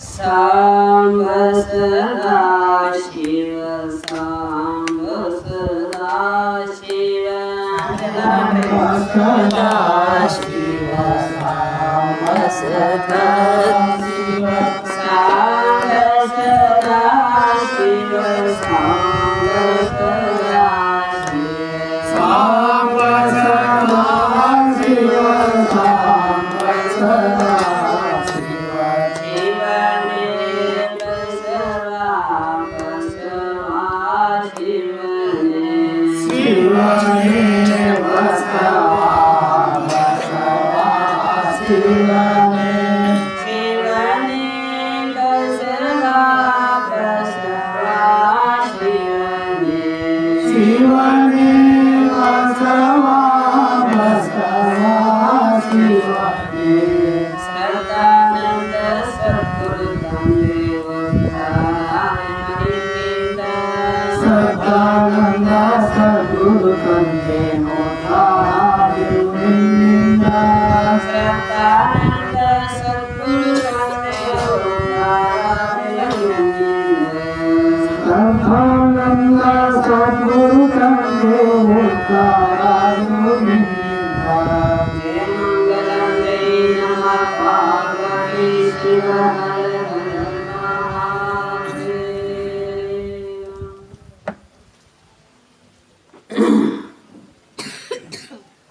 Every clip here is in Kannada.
सांब सदा शिव सांब सदा शिव सदा शिव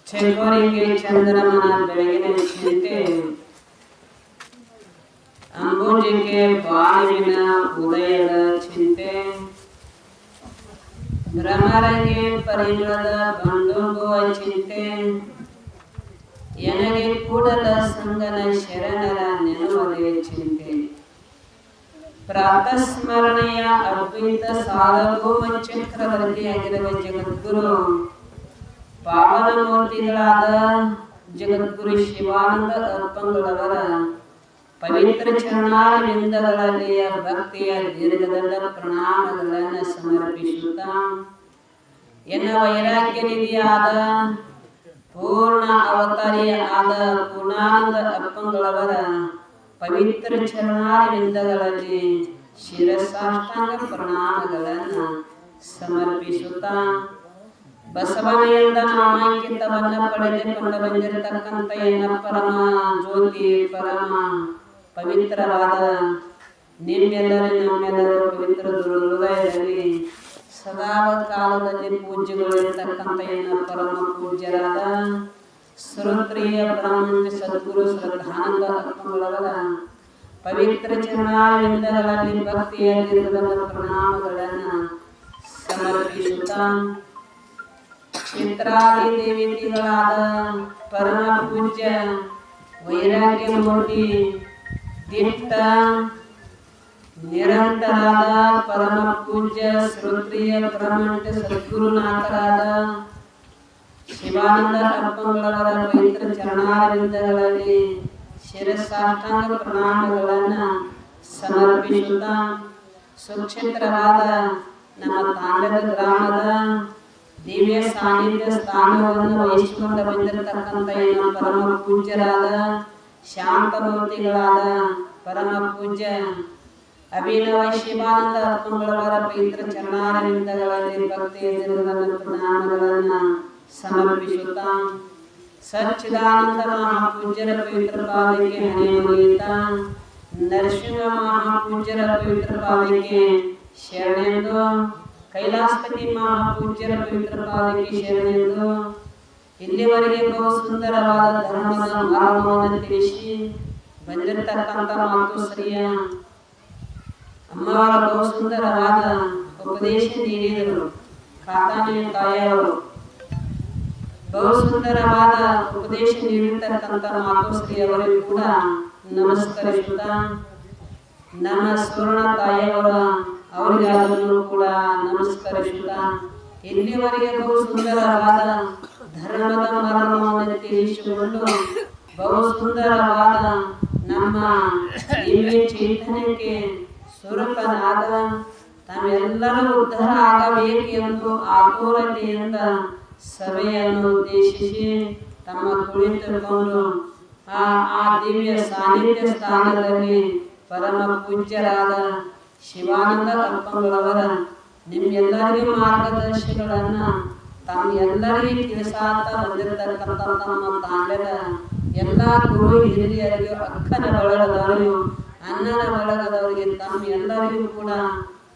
ಚೆಗೋರಿಗೆ ಚಂದ್ರಮನ ಬೆಳಗಿನ ಚಿಂತೆ ಅಂಬುಜಿಗೆ ಬಾವಿನ ಉದಯದ ಚಿಂತೆ ಭ್ರಮರಿಗೆ ಪರಿಮಳದ ಬಂಡುಂಬುವ ಚಿಂತೆ ಎನಗೆ ಕೂಡಲ ಸಂಗನ ಶರಣರ ನೆನವದೆ ಚಿಂತೆ. ಪ್ರಾತಸ್ಮರಣೆಯ ಅದ್ವೈತ ಚಕ್ರವರ್ತಿಯಾಗಿರುವ ಜಗದ್ಗುರು ಪಾವನ ಮೂರ್ತಿಗಳಾದ ಜಗದ್ಗುರು ಶಿವಾನಂದ ಅರ್ಪಂಗಳವರ ಪವಿತ್ರ ಚರಣಾರ್ಯ ಭಕ್ತಿಯ ದೀರ್ಘದಂಡ ಪ್ರಣಾಮಗಳನ್ನು ಸಮರ್ಪಿಸುತ್ತಾ, ಎನ್ನ ವೈರಾಗ್ಯ ನಿಧಿಯಾದ ಪೂರ್ಣ ಅವತಾರಿಯ ಆದ ಪೂರ್ಣಾನಂದ ಅಪ್ಪಂಗಳವರ ಪವಿತ್ರ ಚರಣಾರವಿಂದಗಳಲ್ಲಿ ಶಿರಸಾಷ್ಟಾಂಗ ಪ್ರಣಾಮಗಳನ್ನು ಸಮರ್ಪಿಸುತ್ತಾ, ಬಸವನೆಯಿಂದ ನಾಮಾಂಕಿತವನ್ನು ಪಡೆದುಕೊಂಡು ಬಂದಿರತಕ್ಕಂಥ ಎನ್ನ ಪರಮ ಜ್ಯೋತಿ ಪರಮ ಪವಿತ್ರವಾದ ನಿಮ್ಮೆಲ್ಲರ ನಮ್ಮೆಲ್ಲರ ಪವಿತ್ರ ಹೃದಯದಲ್ಲಿ ಸದಾ ಕಾಲದಲ್ಲಿ ಪೂಜ್ಯಗಳಿರ್ತಕ್ಕಂಥ ಎನ್ನ ಪರಮ ಪೂಜ್ಯರಾದ ಶ್ರೋತ್ರಿಯ ಬ್ರಹ್ಮ ಸದ್ಗುರು ಶ್ರದ್ಧಾನಂದ ಅಪ್ಪಗಳವರ ಪವಿತ್ರ ಚರಣಾವಿಂದಗಳಲ್ಲಿ ಭಕ್ತಿಯಲ್ಲಿರುವ ಪ್ರಣಾಮಗಳನ್ನು ಸಮರ್ಪಿಸುತ್ತಾ ಚಿತ್ರಾದಿ ದೇವಿಗಳಾದ ಪರಮ ಪೂಜ್ಯ ವೈರಾಗ್ಯ ಮೂರ್ತಿ ದಿಟ್ಟ ನಿರಂತರಾದ ಪರಮ ಪೂಜ್ಯ ಶ್ರೋತ್ರಿಯ ಬ್ರಹ್ಮಂಡ ಸದ್ಗುರುನಾಥರಾದ ಶಿವಾನಂದ ಅಪ್ಪಂಗಳವರ ಪವಿತ್ರ ಚರಣಾರವಿಂದಗಳಲ್ಲಿ ಶಿರಸಾಷ್ಟಾಂಗ ಪ್ರಣಾಮಗಳನ್ನು ಸಮರ್ಪಿಸುತ್ತಾ ಸುಕ್ಷೇತ್ರವಾದ ನಮ್ಮ ತಾಂಡದ ಗ್ರಾಮದ ದಿವ್ಯ ಸಾನ್ನಿಧ್ಯ ಸ್ಥಾನವನ್ನು ವಹಿಸಿಕೊಂಡು ಬಂದಿರತಕ್ಕಂಥ ನಮ್ಮ ಪರಮ ಪೂಜ್ಯರಾದ ಶಾಂತಮೂರ್ತಿಗಳಾದ ಪರಮ ಪೂಜ್ಯ ಅಭಿನವ ಶಿವಾನಂದ ಅಪ್ಪಂಗಳವರ ಪವಿತ್ರ ಚರಣಾರವಿಂದಗಳಲ್ಲಿ ಭಕ್ತಿಯಲ್ಲಿರುವ ಪ್ರಣಾಮಗಳನ್ನು ಸಮರ್ಪಿಸುತ್ತಾ ಸಚ್ಚಿದಾನಂದ ಮಹಾಪೂಜ್ಯರ ಪವಿತ್ರ ಪಾದಕ್ಕೆ ಹಣೆ ಮುಗಿಯುತ್ತಾ ನರಸಿಂಹ ಮಹಾಪೂಜ್ಯರ ಪವಿತ್ರ ಪಾದಕ್ಕೆ ಶರಣೆಂದು ಕೈಲಾಸಪತಿ ಮಹಾಪೂಜ್ಯರ ಪವಿತ್ರ ಪಾದಕ್ಕೆ ಶರಣೆಂದು ಇಲ್ಲಿವರೆಗೆ ಬಹು ಸುಂದರವಾದ ಧರ್ಮದ ಮಾರ್ಗವನ್ನು ತಿಳಿಸಿ. ಬಂದಿರತಕ್ಕಂಥ ಮಾತು ಸರಿಯ? ಅಮ್ಮವರ ಬಹು ಸುಂದರವಾದ ಉಪದೇಶ ನೀಡಿದರು ಕಾತಾನೆಯ ತಾಯಿಯವರು. ಬಹು ಸುಂದರವಾದ ಉಪದೇಶ ನೀಡಿರ್ತಕ್ಕಂಥ ಮಾತು ಅವರಿಗೂ ಕೂಡ ನಮಸ್ಕರಿಸುತ್ತಾ. ನಮ್ಮ ಸುವರ್ಣ ತಾಯಿಯವರ ಅವರಿಗಾದರೂ ಕೂಡ ನಮಸ್ಕರಿಸುತ್ತಾ. ಇಲ್ಲಿವರೆಗೆ ಬಹು ಸುಂದರವಾದ ಧರ್ಮದ ಮರ್ಮವನ್ನು ತಿಳಿಸಿಕೊಂಡು ಬಹು ಸುಂದರವಾದ ನಮ್ಮ ದಿವ್ಯ ಚೈತನ್ಯಕ್ಕೆ ಸ್ವರೂಪನಾದ ತಾವೆಲ್ಲರೂ ಉದ್ಧಾರ ಆಗಬೇಕೆಂದು ಆತುರತೆಯಿಂದ ಸಭೆಯನ್ನು ಉದ್ದೇಶಿಸಿ ತಮ್ಮ ಕುಳಿತುಕೊಂಡು ಆ ಆ ದಿವ್ಯ ಸಾನ್ನಿಧ್ಯ ಸ್ಥಾನದಲ್ಲಿ ಪರಮ ಪೂಜ್ಯರಾದ ಶಿವಾನಂದ ಕಲ್ಪಗಳವರ ನಿಮ್ಮೆಲ್ಲರಿಗೂ ಮಾರ್ಗದರ್ಶಿಗಳನ್ನ ತಮ್ಮ ಎಲ್ಲರಿಗೂ ತಿಳಿಸಾತ ಬಂದಿರತಕ್ಕಂಥ ನಮ್ಮ ತಾಂಡದ ಎಲ್ಲ ಗುರು ಹಿರಿಯರಿಗೂ, ಅಕ್ಕನ ಬಳಗದವರಿಗೂ, ಅಣ್ಣನ ಬಳಗದವರಿಗೆ, ತಮ್ಮ ಎಲ್ಲರಿಗೂ ಕೂಡ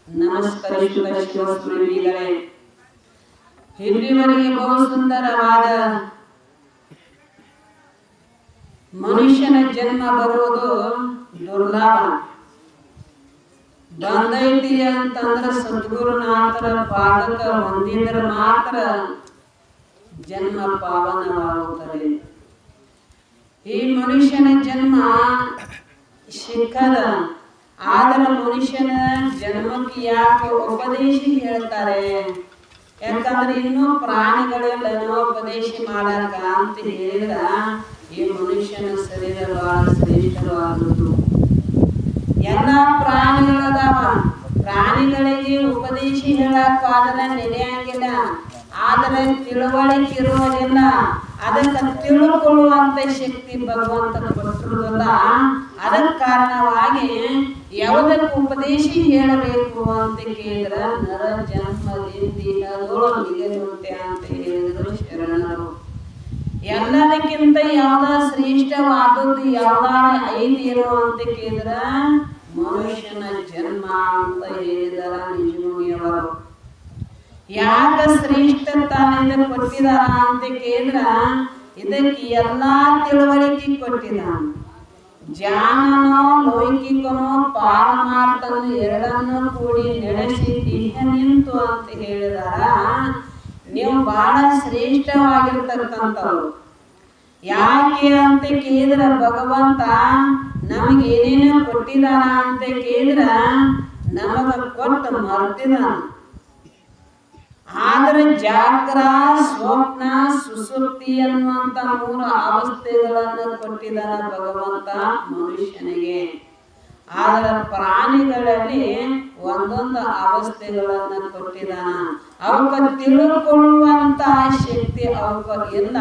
ನಮಸ್ಕರಿಸುವ ಇಲ್ಲಿವರೆಗೆ ಬಹು ಸುಂದರವಾದ ಮನುಷ್ಯನ ಜನ್ಮ ಬರುವುದು ದುರ್ಲಭ. ಬಂದೈತಿ ಅಂತಂದ್ರ ಸದ್ಗುರುನಾಥರ ಪಾದಕ ಹೊಂದಿದ್ರೆ ಮಾತ್ರ ಜನ್ಮ ಪಾವನವಾಗುತ್ತದೆ. ಈ ಮನುಷ್ಯನ ಜನ್ಮ ಸಿಕ್ಕದ ಆದರ ಮನುಷ್ಯನ ಜನ್ಮಕ್ಕೆ ಯಾಕೆ ಉಪದೇಶ ಹೇಳ್ತಾರೆ? ಯಾಕಂದ್ರೆ ಇನ್ನೂ ಪ್ರಾಣಿಗಳೆಲ್ಲ ಉಪದೇಶ ಮಾಡಾಕ ಅಂತ ಹೇಳಿದ ಈ ಮನುಷ್ಯನ ಶರೀರ ಬಹಳ ಶ್ರೇಷ್ಠವಾದದ್ದು. ಎಲ್ಲ ಪ್ರಾಣಿಗಳದಾವ. ಪ್ರಾಣಿಗಳಿಗೆ ಉಪದೇಶ ಹೇಳಕ್ ಅದನ್ನ ನಡೆಯಂಗಿಲ್ಲ ಆದ್ರೆ ತಿಳುವಳಿಕೆ ಇರುವುದಿಲ್ಲ. ಅದಕ್ಕೆ ತಿಳ್ಕೊಳ್ಳುವಂತ ಶಕ್ತಿ ಭಗವಂತ ಕೊಟ್ಟಿರುವುದಲ್ಲ. ಅದಕ್ಕೆ ಕಾರಣವಾಗಿ ಯಾವುದಕ್ಕೆ ಉಪದೇಶ ಹೇಳಬೇಕು ಅಂತ ಕೇಳಿದ್ರ ನರ ಜನ್ಮದಿಂದ ಅಂತ ಹೇಳಿದ್ರು ಶರಣರು. ಎಲ್ಲದಕ್ಕಿಂತ ಯಾವ್ದ ಶ್ರೇಷ್ಠವಾದದ್ದು ಯಾವ್ದಾರ ಇರೋ ಅಂತ ಕೇಳಿದ್ರ ಮನುಷ್ಯನ ಜನ್ಮ ಅಂತ ಹೇಳಿದಾರ ನಿಜಮುನಿಯವರು. ಯಾಕ ಶ್ರೇಷ್ಠ ತಾನಿಂದ ಕೊಟ್ಟಿದಾರ ಅಂತ ಕೇಳಿದ್ರ, ಇದಕ್ಕೆ ಎಲ್ಲಾ ತಿಳುವಳಿಕೆ ಕೊಟ್ಟಿದ. ಜ್ಞಾನನೋ, ಲೌಕಿಕನೋ, ಪಾರಮಾರ್ಥನು ಎರಡನ್ನೂ ಕೂಡಿ ನಡೆಸಿ ನಿಂತು ಅಂತ ಹೇಳಿದಾರ. ನೀವು ಬಹಳ ಶ್ರೇಷ್ಠವಾಗಿರ್ತಕ್ಕಂಥವ್ರು. ಯಾಕೆ ಅಂತ ಕೇಳಿದ್ರ ಭಗವಂತ ನಮಗೆ ಏನೇನೋ ಕೊಟ್ಟಿದಾನ ಅಂತ ಕೇಳಿದ್ರ ನಮಗ ಕೊಟ್ಟು ಮರ್ತಿದಾನ ಆದ್ರೆ ಜಾಗ್ರ, ಸ್ವಪ್ನ ಸುಸುಪ್ತಿ ಅನ್ನುವಂತ ಮೂರು ಅವಸ್ಥೆಗಳನ್ನು ಕೊಟ್ಟಿದ್ದಾನ ಭಗವಂತ ಮನುಷ್ಯನಿಗೆ. ಆದ್ರೆ ಪ್ರಾಣಿಗಳಲ್ಲಿ ಒಂದೊಂದು ಅವಸ್ಥೆಗಳನ್ನ ಕೊಟ್ಟಿದ್ದಾನ ಅವಕ್ಕ ತಿಳ್ಕೊಳ್ಳುವಂತಹ ಶಕ್ತಿ ಅವಕ್ಕ ಇಲ್ಲ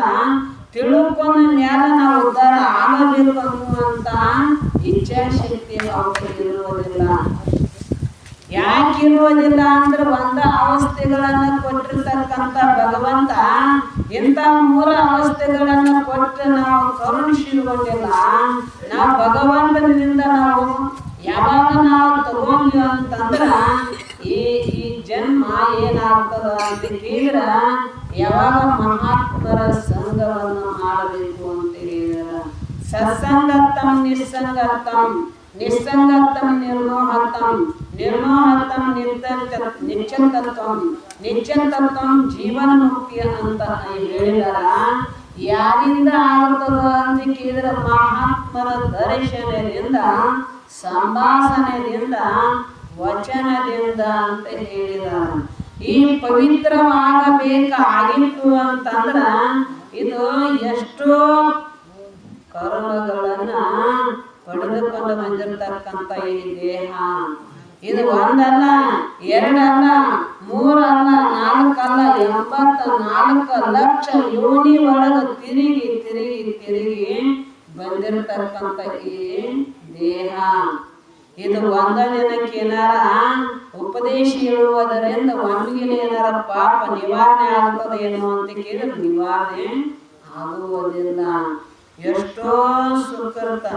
ತಿಳ್ಕೊಂಡ ಮ್ಯಾಲ ನಾವು ಉದ್ಧಾರ ಆಗಬೇಕು ಅನ್ನುವಂತ ಇಚ್ಛಾಶಕ್ತಿ ಅವಕ್ಕ ಇರುವುದಿಲ್ಲ. ಯಾಕಿರುವುದಿಲ್ಲ ಅಂದ್ರೆ ಒಂದ ಅವಸ್ಥೆಗಳನ್ನ ಕೊಟ್ಟಿರ್ತಕ್ಕಂಥ ಭಗವಂತ ಇಂಥ ಮೂಲ ಅವಸ್ಥೆಗಳನ್ನು ಕೊಟ್ಟು ನಾವು ಕರುಣಿಸಿರುವುದಿಲ್ಲ ನಾವು ಭಗವಂತನಿಂದ ನಾವು ಯಾವಾಗ ನಾವು ತಗೊಂಡ್ವಿ ಅಂತಂದ್ರ ಈ ಈ ಜನ್ಮ ಏನಾಗ್ತದ ಅಂತ ಕೇಳಿದ್ರ ಯಾವಾಗ ಮಹಾತ್ಮರ ಸಂಘವನ್ನು ಮಾಡಬೇಕು ಅಂತ ಹೇಳಿದ್ರ. ಸತ್ಸಂಗತ್ತಂ, ನಿಸ್ಸಂಗತ್ತಂ ನಿಸ್ಸಂಗತ್ತಂ ನಿರ್ಮೋಹತ್ತಂ. ನಿರ್ದಂತ ನಿಶ್ಚಂತತ್ವಂ ನಿಶ್ಚಂತತ್ವಂ ಜೀವನ ಮುಕ್ತಿ ಅಂತ ಹೇಳಿದಾರ. ಯಾರಿಂದ ಆಗ್ತದ ಅಂತ ಕೇಳಿದ್ರೆ ಮಹಾತ್ಮರ ದರ್ಶನದಿಂದ, ಸಂಭಾಷಣೆಯಿಂದ, ವಚನದಿಂದ ಅಂತ ಹೇಳಿದಾರ. ಈ ಪವಿತ್ರವಾಗಬೇಕಾಗಿತ್ತು ಅಂತಂದ್ರ ಇದು ಎಷ್ಟೋ ಕರ್ಮಗಳನ್ನ ಪಡೆದುಕೊಂಡು ಬಂದಿರತಕ್ಕಂತ ಈ ದೇಹ. ಇದು ಒಂದಲ್ಲ ಎರಡಲ್ಲ ಮೂರಲ್ಲ ನಾಲ್ಕಲ್ಲ ಎಂಬತ್ತ ನಾಲ್ಕು ಲಕ್ಷ ಯೋನಿ ಒಳಗ ತಿರುಗಿ ತಿರುಗಿ ತಿರುಗಿ ಬಂದಿರತಕ್ಕಂತ ಈ ದೇಹ. ಇದು ಒಂದ ದಿನಕ್ಕೆ ಏನಾರ ಉಪದೇಶ ಹೇಳುವುದರಿಂದ ಒಮ್ಮಿಗೆ ಏನಾರ ಪಾಪ ನಿವಾರಣೆ ಆಗ್ತದೇನೋ ಅಂತ ಕೇಳಿದ್ರೆ ನಿವಾರಣೆ ಆಗುವುದಿಲ್ಲ. ಎಷ್ಟೋ ಸುಕೃತ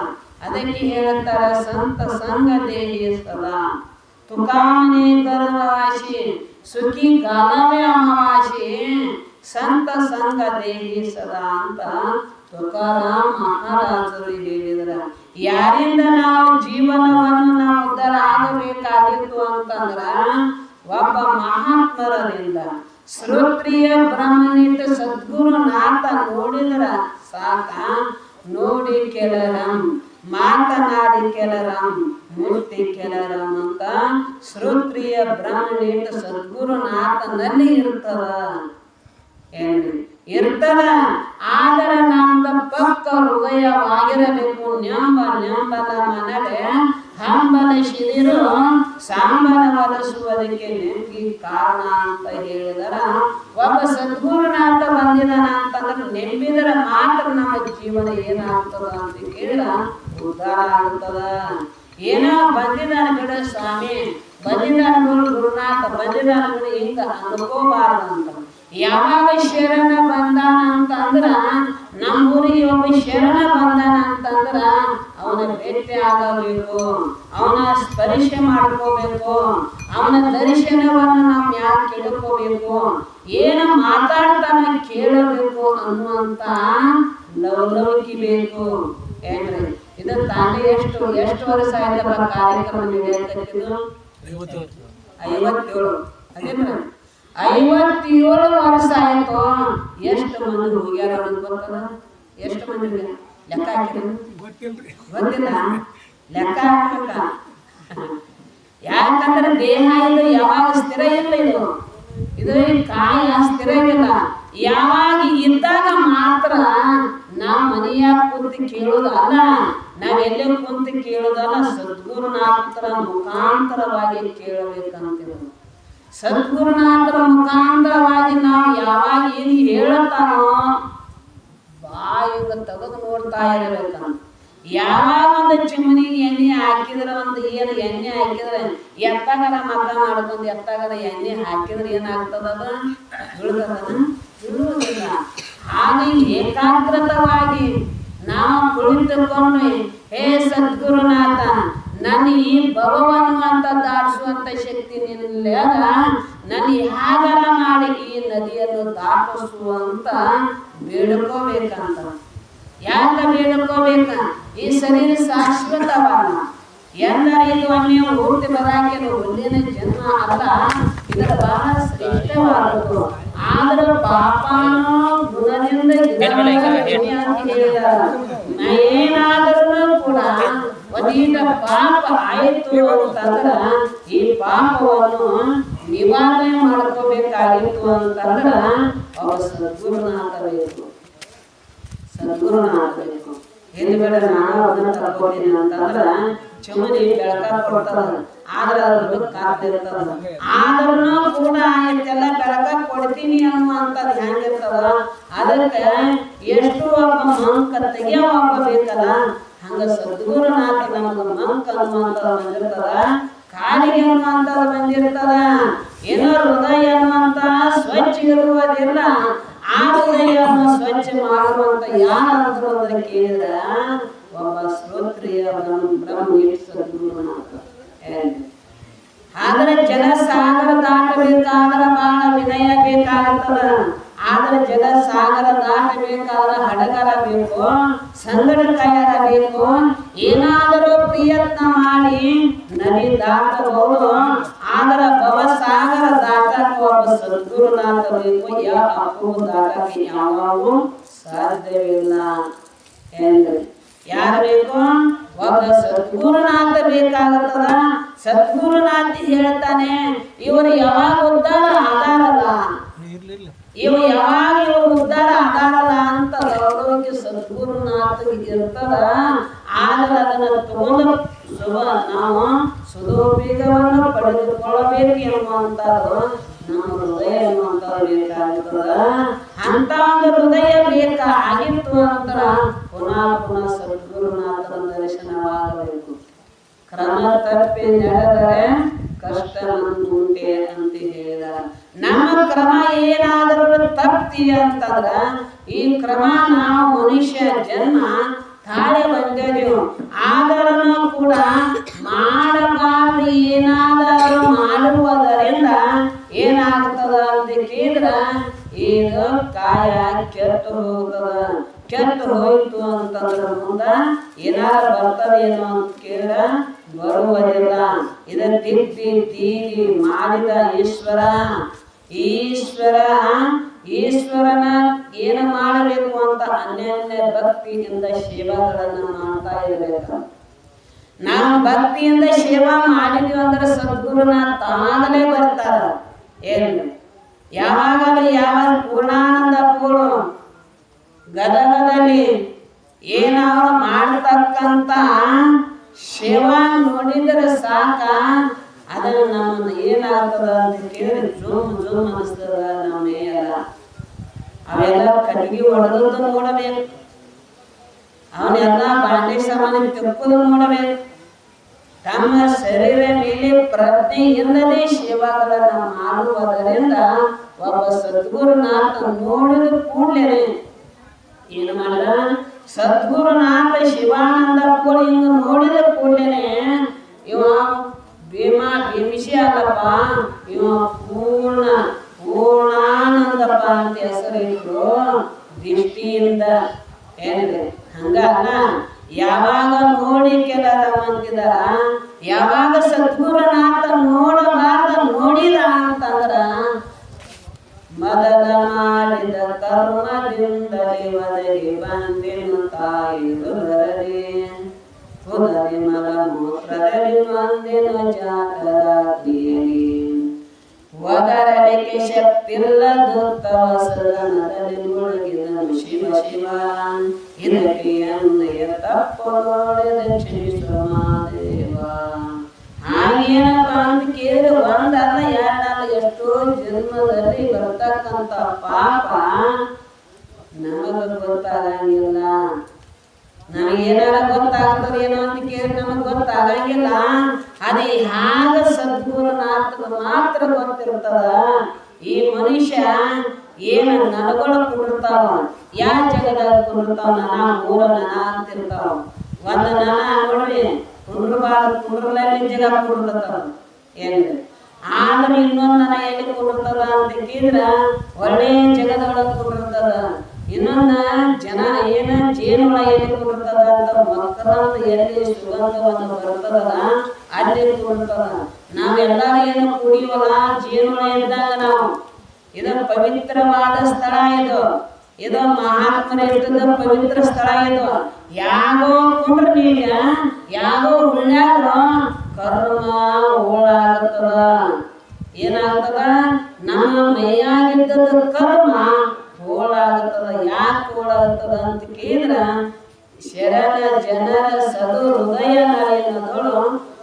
ಅದಕ್ಕೆ ಹೇಳ್ತಾರ ಸಂತ ಸಂಗ ದೇಹಿ ಸದಾ ತುಕಾನೆ ಗರ್ಭವಾಸಿ ಸುಖಿ ಗಾಲವೇ ಸಂತ ಸಂಗ ದೇಹಿ ಸದಾ ಅಂತ ತುಕಾರಾಮ್ ಮಹಾರಾಜರು ಹೇಳಿದ್ರ. ಯಾರಿಂದ ನಾವು ಜೀವನವನ್ನು ನಾವು ಉದ್ಧಾರ ಆಗಬೇಕಾಗಿತ್ತು ಅಂತಂದ್ರ, ಒಬ್ಬ ಮಹಾತ್ಮರರಿಂದ. ಶ್ರೋತ್ರಿಯ ಸದ್ಗುರು ಸದ್ಗುರುನಾಥ ನೋಡಿದ್ರ ಸಾಕ? ನೋಡಿ ಕೆಲರಂ ಮಾತನಾಡಿ ಕೆಲರಾಮ್ ಮೂರ್ತಿ ಕೆಲರಾಮ್ ಅಂತ ಶ್ರೋತ್ರಿಯ ಬ್ರಹ್ಮನಿಟ್ಟು ಸದ್ಗುರುನಾಥನಲ್ಲಿ ಇರ್ತದ ಇರ್ತದ ಆದರೆ ನಮ್ದ ಪಕ್ಕ ಹೃದಯವಾಗಿರಬೇಕು ನೆಂಬ ನೆಂಬಲ ಮನವೇ ಹಂಬಲಿಸಿದಿರು ಸಾಂಬನ ಒಲಿಸುವುದಕ್ಕೆ ನೆನಪಿ ಕಾರಣ ಅಂತ ಹೇಳಿದರ, ಒಬ್ಬ ಸದ್ಗುರುನಾಥ ಬಂದಿದಾನ ಅಂತಂದ್ರೆ ನೆಮ್ಮಿದರ ಮಾತ್ರ ನಮ್ಮ ಜೀವನ ಏನಾಗ್ತದ ಅಂತ ಕೇಳಿದ ಉದ್ಧಾರ ಆಗ್ತದ. ಏನೋ ಬಂದಿದ್ದಾನ ಬಿಡ ಸ್ವಾಮಿ, ಬಂದಿದ್ದಾನ ಗುರು ಗುರುನಾಥ, ಬಂದಿದ್ದಾನ ಗುರು ಹಿಂಗ ಅಂತ. ಯಾವಾಗ ಶರಣ ಬಂದಾನ ಅಂತಂದ್ರ, ನಮ್ಮೂರಿಗೆ ಒಬ್ಬ ಶರಣ ಬಂದಾನ ಅಂತಂದ್ರ ಅವನ ಭೇಟಿ ಆಗಬೇಕು. ಅವನ ಸ್ಪರ್ಶ ಮಾಡ್ಕೋಬೇಕು. ಅವನ ದರ್ಶನವನ್ನು ನಾವು ಯಾಕೆ ಕೇಳ್ಕೋಬೇಕು? ಏನ ಮಾತಾಡ್ತಾನ ಕೇಳಬೇಕು ಅನ್ನುವಂತ ಲವಲವಿಕೆ ಬೇಕು. ಏನ್ರಿ? ಇದು ತಾನೇ ಎಷ್ಟು ಎಷ್ಟು ವರ್ಷ ಆಯ್ತಪ್ಪ ಕಾರ್ಯಕ್ರಮ ನಡೆಯತಕ್ಕಿದ್ದು? ಐವತ್ತೇಳು. ಅದೇ ಮೇಡಮ್ ಐವತ್ತೇಳು ವರ್ಷ ಆಯ್ತು. ಎಷ್ಟು ಮಂದಿ ಹೋಗ್ಯಾರ ಅನ್ನೋದು ಎಷ್ಟು ಮಂದಿ ಲೆಕ್ಕ ಲೆಕ್ಕ ಲೆಕ್ಕ ಯಾಕಂದ್ರೆ ದೇಹ ಇದು ಯಾವಾಗ ಸ್ಥಿರ ಇಲ್ಲ ಇದು. ಇದು ಈ ಸ್ಥಿರ ಇಲ್ಲ. ಯಾವಾಗ ಇದ್ದಾಗ ಮಾತ್ರ ನಾವು ಮನೆಯಾಗ ಕುಂತು ಕೇಳೋದಲ್ಲ ನಾವೆಲ್ಲೇ ಕುಂತು ಕೇಳೋದಲ್ಲ ಸದ್ಗುರುನಾಥರ ಮುಖಾಂತರವಾಗಿ ಕೇಳಬೇಕಂತಿರೋದು. ಸದ್ಗುರುನಾಥರ ಮುಖಾಂತರವಾಗಿ ನಾವು ಯಾವಾಗ ಏನು ಹೇಳುತ್ತಾನೋ ಬಾಯಿಗೆ ತೆಗೆದು ನೋಡ್ತಾ ಇರಬೇಕಂತ. ಯಾವಾಗ ಒಂದು ಚಿಮಣಿಗೆ ಎಣ್ಣೆ ಹಾಕಿದ್ರೆ ಒಂದು ಏನು ಎಣ್ಣೆ ಹಾಕಿದ್ರೆ ಎತ್ತಾಗದ ಮತ ಮಾಡ್ಕೊಂಡು ಎತ್ತಾಗದ ಎಣ್ಣೆ ಹಾಕಿದ್ರೆ ಏನಾಗ್ತದ ಹಾಗೆ ಏಕಾಗ್ರತವಾಗಿ ನಾವು ಕುಳಿತುಕೊಂಡು, ಹೇ ಸದ್ಗುರುನಾಥ, ನನ್ನ ಈ ಭಗವನ್ವಂತ ದಾಟಿಸುವಂತ ಶಕ್ತಿ ನಿಲ್ಲದ ನನ್ನ ಹಾಗರ ಮಾಡಿ ಈ ನದಿಯನ್ನು ದಾಟಿಸುವಂತ ಬೇಡ್ಕೋಬೇಕಂತ. ಯಾಕೆ ಬೇಡ್ಕೋಬೇಕ ಈ ಶರೀರ ಶಾಶ್ವತವಲ್ಲ ಎಲ್ಲರಿಗೂ ಒಮ್ಮೆ ಹುಟ್ಟಿ ಬರಾಕೇನು ಮುಂದಿನ ಜನ್ಮ ಅಲ್ಲ. ಇದು ಬಹಳ ಶ್ರೇಷ್ಠವಾದದ್ದು. ಆದ್ರೆ ಪಾಪನೋ ಗುಣದಿಂದ ಏನಾದರೂ ಕೂಡ ಒಂದೀಟ ಪಾಪ ಆಯಿತು ಅಂತಂದ್ರ ಈ ಪಾಪವನ್ನು ನಿವಾರಣೆ ಮಾಡ್ಕೋಬೇಕಾಗಿತ್ತು ಅಂತಂದ್ರ ಅವ ಸದ್ಗುರುನಾಥ ಬೇಕು ಸದ್ಗುರುನಾಥ ಆಗಬೇಕು. ಎಲ್ಲಿ ಬೇಡ ನಾನು ಅದನ್ನ ತಗೋತೀನಿ ಅಂತಂದ್ರ ಚಮನಿ ಬೆಳಕ ಕೊಡ್ತದ ಆದ್ರೆ ಅದ್ರ ಬೆಳಕು ಕಾಡ್ತಿರ್ತದ ಆದ್ರೂ ಕೂಡ ಇಷ್ಟೆಲ್ಲ ಬೆಳಕ ಕೊಡ್ತೀನಿ ಅನ್ನುವಂಥದ್ದು ಹೆಂಗಿರ್ತದ ಅದಕ್ಕೆ ಎಷ್ಟು ಒಬ್ಬ ಮಂಕ ತೆಗಿಯೋ ಒಬ್ಬ ಬೇಕಲ್ಲ ಹಂಗ ಸದ್ಗುರುನಾಥ ನಮಗ ಮಂಕ ಅನ್ನುವಂಥದ್ದು ಬಂದಿರ್ತದ. ಕಾಲಿಗೆ ಅನ್ನುವಂಥದ್ದು ಬಂದಿರ್ತದ. ಏನೋ ಹೃದಯ ಅನ್ನುವಂತ ಸ್ವಚ್ಛ ಇರುವುದಿಲ್ಲ. ಹೃದಯವನ್ನು ಸ್ವಚ್ಛ ಮಾಡುವಂತ ಯಾರು ಅಂತ ಕೇಳಿದ ಒಬ್ಬ ಶ್ರೋತ್ರಿಯ ಬ್ರಹ್ಮ ಸದ್ಗುರುನಾಥ ಆದ್ರೆ ಜನಸಾಗರ ದಾಟಬೇಕಾದ್ರೆ ಬಹಳ ವಿನಯ ಬೇಕಾಗುತ್ತದ. ಆದ್ರೆ ಜನಸಾಗರ ದಾಟಬೇಕಾದ್ರೆ ಹಡಗರ ಬೇಕು ಸಂಗಡ ಬೇಕು ಏನಾದರೂ ಪ್ರಯತ್ನ ಮಾಡಿ, ನದಿ ದಾಟಬಹುದು. ಆದ್ರೆ ಭವಸಾಗರ ದಾಟಕ್ಕೆ ಒಬ್ಬ ಸದ್ಗುರುನಾಥ ಬೇಕು ಯಾವ ಹಕ್ಕು ದಾಟಕ್ಕೆ ಯಾವಾಗೂ ಸಾಧ್ಯವಿಲ್ಲ ಎಂದು ಯಾರು ಬೇಕು? ಒಬ್ಬ ಸದ್ಗುರುನಾಥ ಬೇಕಾಗುತ್ತದ? ಸದ್ಗುರುನಾಥ ಹೇಳ್ತಾನೆ ಇವರು ಯಾವಾಗ ಉದ್ಧಾರ ಆಗಾರಲ್ಲ? ಇವ ಯಾವಾಗ ಇವರು ಉದ್ಧಾರ ಆಗಾರಲ್ಲ ಅಂತ ಲೌಕಿಕ ಸದ್ಗುರುನಾಥಗೆ ಇರ್ತದ. ಆದ್ರೆ ಅದನ್ನ ತಗೊಂಡು ಶುಭ ನಾವು ಸುದೋಪಯೋಗವನ್ನು ಪಡೆದುಕೊಳ್ಳಬೇಕು ಎನ್ನುವಂಥದ್ದು. ನಮ್ಮ ಹೃದಯ ಎನ್ನುವಂಥದ್ದು ಬೇಕಾಗುತ್ತದೆ ಅಂತ ಒಂದು ಹೃದಯ ಬೇಕಾಗಿತ್ತು ಅಂತ ಪುನಃ ಪುನಃ ಸದ್ಗುರುನಾಥನ ದರ್ಶನವಾಗಬೇಕು. ಕ್ರಮ ತಪ್ಪಿ ನಡೆದರೆ ಕಷ್ಟ ಉಂಟೆ ಅಂತ ಹೇಳಿದ. ನಮ್ಮ ಕ್ರಮ ಏನಾದರೂ ತಪ್ತಿ ಅಂತಂದ್ರ, ಈ ಕ್ರಮ ನಾವು ಮನುಷ್ಯ ಜನ್ಮ ತಾಳೆ ಬಂದೆವು ಆದರೂ ಕೂಡ ಮಾಡಬಾರದು. ಏನಾದರೂ ಮಾಡುವುದರಿಂದ ಏನಾಗ್ತದ ಅಂತ ಕೇಳಿದ್ರ ಈಗ ಕಾಯ ಕೆತ್ತು ಹೋಗದ ಕೆತ್ತು ಹೋಯ್ತು ಅಂತಂದ್ರ ಮುಂದ ಏನಾದ್ರು ಬರ್ತದೇನೋ ಅಂತ ಕೇಳಿದ್ರ ಬರುವುದಿಲ್ಲ. ಇದ ತಿಪ್ಪಿ ತೀರಿ ಮಾಡಿದ ಈಶ್ವರ. ಈಶ್ವರ ಈಶ್ವರನ ಏನು ಮಾಡಬೇಕು ಅಂತ ಅನ್ಯಾನ್ಯ ಭಕ್ತಿಯಿಂದ ಸೇವಾಗಳನ್ನ ಮಾಡ್ತಾ ಇರಬೇಕು. ನಾವು ಭಕ್ತಿಯಿಂದ ಸೇವಾ ಮಾಡಿದ್ವಿ ಅಂದ್ರೆ ಸದ್ಗುರುನ ತಾನಾಗಲೇ ಬರ್ತಾರ. ಏನು? ಯಾವಾಗಲೂ ಯಾವಾಗ ಪೂರ್ಣಾನಂದ ಪೂರ್ಣ ಗದಗದಲ್ಲಿ ಏನವರು ಮಾಡತಕ್ಕಂತ ಶಿವ ನೋಡಿದ್ರೆ ಸಾಕ. ಅದನ್ನ ನಮ್ಮನ್ನು ಏನಾಗ್ತದ ಅಂತ ಕೇಳಿ ಜೂಮ್ ಜೂಮ್ ಅನಿಸ್ತದ ನಮ್ಮ ಅವೆಲ್ಲ ಕಟ್ಟಿಗೆ ಹೊಡೆದದ್ದು ನೋಡಬೇಕು. ಅವನೆಲ್ಲ ಬಾಂಡೆ ಸಾಮಾನು ತಿರ್ಕೋದು ನೋಡಬೇಕು. ತಮ್ಮ ಶರೀರ ಮೇಲೆ ಪ್ರಜ್ಞೆ ಇಲ್ಲದೆ ಸೇವಾಗಳನ್ನ ಮಾಡುವುದರಿಂದ ಒಬ್ಬ ಸದ್ಗುರುನಾಥ ನೋಡಿದ ಕೂಡಲೇ ಏನು ಮಾಡದ? ಸದ್ಗುರುನಾಥ ಶಿವಾನಂದ ಹಿಂಗ ನೋಡಿದ ಕೂಡಲೇ ಇವ ಭೀಮಾ ಭೀಮಿಸಿ ಅಲ್ಲಪ್ಪ ಇವ ಇದಕ್ಕೆ ಅನ್ನಯ ಕ್ಷಮಿಸುವ ಮಾದೇವ. ಅಂತ ಕೇಳಿ ಒಂದಲ್ಲ ಎರಡಲ್ಲ ಎಷ್ಟೋ ಜನ್ಮದಲ್ಲಿ ಬರ್ತಕ್ಕಂಥ ಪಾಪ. ನಮಗ ಗೊತ್ತಾಗಂಗಿಲ್ಲ. ನಮಗೇನಾರ ಗೊತ್ತಾಗ್ತದ ಏನೋ ಅಂತ ಕೇಳಿ ನಮಗ್ ಗೊತ್ತಾಗಂಗಿಲ್ಲ. ಅದೇ ಹಾಗ ಸದ್ಗುರುನಾಥಗ ಮಾತ್ರ ಗೊತ್ತಿರ್ತದ. ಈ ಮನುಷ್ಯ ಏನ ನನಗಳು ಕುಡಿರ್ತಾವ ಯಾ ಜಗದಾಗ ಕುಡಿರ್ತಾವ ನನ ಮೂರ ನನ ಅಂತಿರ್ತಾವ ಒಂದ ನನ ನೋಡ್ರಿ ಕುಂಡ್ರಬಾರ್ದು ಕುಂಡ್ರಲಲ್ಲಿ ಜಗ ಕುಡಿರ್ತಾವ ಏನ್ರಿ ಆದ್ರೆ ಇನ್ನೊಂದು ನನ ಎಲ್ಲಿ ಕುಡಿರ್ತದ ಅಂತ ಕೇಳಿದ್ರ, ಒಳ್ಳೆ ಜಗದೊಳಗೆ ಕುಡಿರ್ತದ ಇನ್ನೊಂದ ಜನ ಏನ ಜೇನುಳ ಎಲ್ಲಿ ಕೊಡ್ತದ ಅಂತ ಮಕ್ಕಳಂತ ಎಲ್ಲಿ ಸುಗಂಧವನ್ನು ಬರ್ತದ ಅಲ್ಲಿ ಕೊಡ್ತದ ನಾವೆಲ್ಲರೂ ಏನು ಕುಡಿಯುವಲ್ಲ, ಜೇನುಳ ಇದ್ದಾಗ ನಾವು ಇದು ಪವಿತ್ರವಾದ ಸ್ಥಳ ಇದು. ಇದು ಮಹಾತ್ಮನ ಪವಿತ್ರ ಸ್ಥಳ ಇದು. ಯಾಗೋ ಕುಂಡ್ರ ನೀಗ ಯಾಗೋ ಉಳ್ಳ್ಯಾಗ ಕರ್ಮ ಓಳಾಗುತ್ತದ ಏನಾಗ್ತದ? ನಮ್ಮ ಮೈಯಾಗಿದ್ದದ ಕರ್ಮ ಹೋಳಾಗುತ್ತದ ಯಾಕೆ ಹೋಳಾಗುತ್ತದ ಅಂತ ಕೇಳಿದ್ರ ಶರಣ ಜನರ ಸದು ಹೃದಯ ನಯನದಳು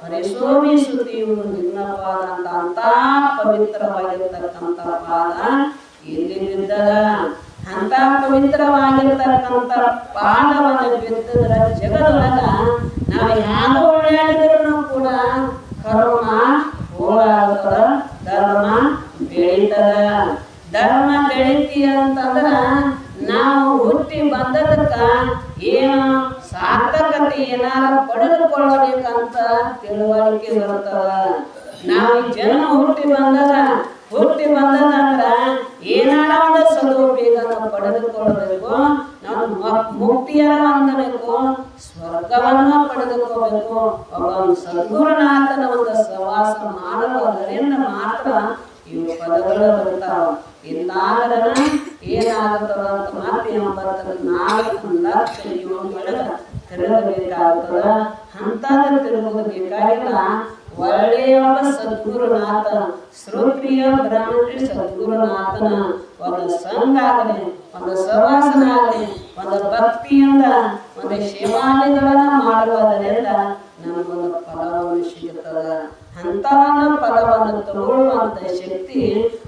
ಪರಿಶೋಭಿಸುತ್ತೀವು ನಿನ್ನ ಪಾದ ಅಂತ ಅಂತ ಪವಿತ್ರವಾಗಿರ್ತಕ್ಕಂಥ ಪಾದ. ಇಲ್ಲಿ ಬಿದ್ದದ ಅಂತ ಪವಿತ್ರವಾಗಿರ್ತಕ್ಕಂಥ ಪಾದವನ್ನು ಬಿದ್ದದ್ರ ಜಗದೊಳಗ ನಾವು ಯಾವ ಓಡಾಡಿದ್ರು ಕೂಡ ಕರ್ಮ ಹೋಳಾಗುತ್ತದ ಧರ್ಮ ಬೆಳೀತದ. ಧರ್ಮ ಬೆಳಿತಿ ಅಂತಂದ್ರ ನಾವು ಹುಟ್ಟಿ ಬಂದದಕ್ಕ ಏನು ಸಾರ್ಥಕತೆ ಏನಾರ ಪಡೆದುಕೊಳ್ಳಬೇಕಂತ ತಿಳುವಳಿಕೆ ಬರ್ತದ ನಾವು ಈ ಜನ್ಮ ಹುಟ್ಟಿ ಬಂದದ ಹುಟ್ಟಿ ಬಂದದ ಅಂದ್ರ ಏನಾರ ಒಂದು ಸದುಪಯೋಗನ ಪಡೆದುಕೊಳ್ಳಬೇಕು ನಾವು ಮ- ಮುಕ್ತಿಯರ ಹೊಂದಬೇಕು ಸ್ವರ್ಗವನ್ನು ಪಡೆದುಕೋಬೇಕು ಒಬ್ಬ ಸದ್ಗುರುನಾಥನ ಒಂದು ಸವಾಸ ಮಾಡುವುದರಿಂದ ಮಾತ್ರ ಇವು ಪದಗಳು ಬರ್ತಾವ ಇಲ್ಲಾಂದ್ರ ಏನಾಗುತ್ತದ ಅಂತ ಮತ್ತೆ ಎಂಬತ್ತ ನಾಲ್ಕು ಲಕ್ಷ ಯೋನಿಯೊಳಗ ತಿರುಗಬೇಕಾಗ್ತದ ಅಂತದ ತೆರಳಬೇಕಾಗಿಲ್ಲ ಬೇಕಾಗಿಲ್ಲ ಒಳ್ಳೆಯ ಸದ್ಗುರುನಾಥ ಶ್ರೋತ್ರಿಯ ಬ್ರಾಹ್ಮಣ ಸದ್ಗುರುನಾಥನ, ಒಂದು ಸಂಘ ಆಗಲಿ ಒಂದು ಸವಾಸನ ಆಗಲಿ ಒಂದು ಭಕ್ತಿಯಿಂದ, ಒಂದು ಶಿವಾಲಯಗಳನ್ನ ಮಾಡುವುದರಿಂದ ನಮಗೊಂದು ಫಲವನ್ನು ಸಿಗುತ್ತದ. ಅಂಥವನ್ನ ಪದವನ್ನು ತಗೊಳ್ಳುವಂತ ಶಕ್ತಿ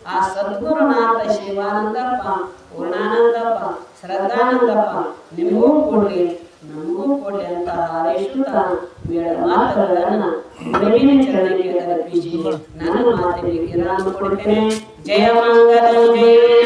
ಆ ಸದ್ಗುರುನಾಥ ಶಿವಾನಂದಪ್ಪ, ಪೂರ್ಣಾನಂದಪ್ಪ, ಶ್ರದ್ಧಾನಂದಪ್ಪ, ನಿಮಗೂ ಕೊಡ್ಲಿ ನಮಗೂ ಕೊಡ್ಲಿ ಅಂತ ಹಾರೈಸುತ್ತ ಬೇಡ ಮಾತುಗಳನ್ನ ಗುರುವಿನ ಚರಣಕ್ಕೆ ಅರ್ಪಿಸಿ ನನ್ನ ಮಾತಿಗೆ ವಿರಾಮ ಕೊಡ್ತೇನೆ. ಜಯ ಮಂಗಲ, ಜಯ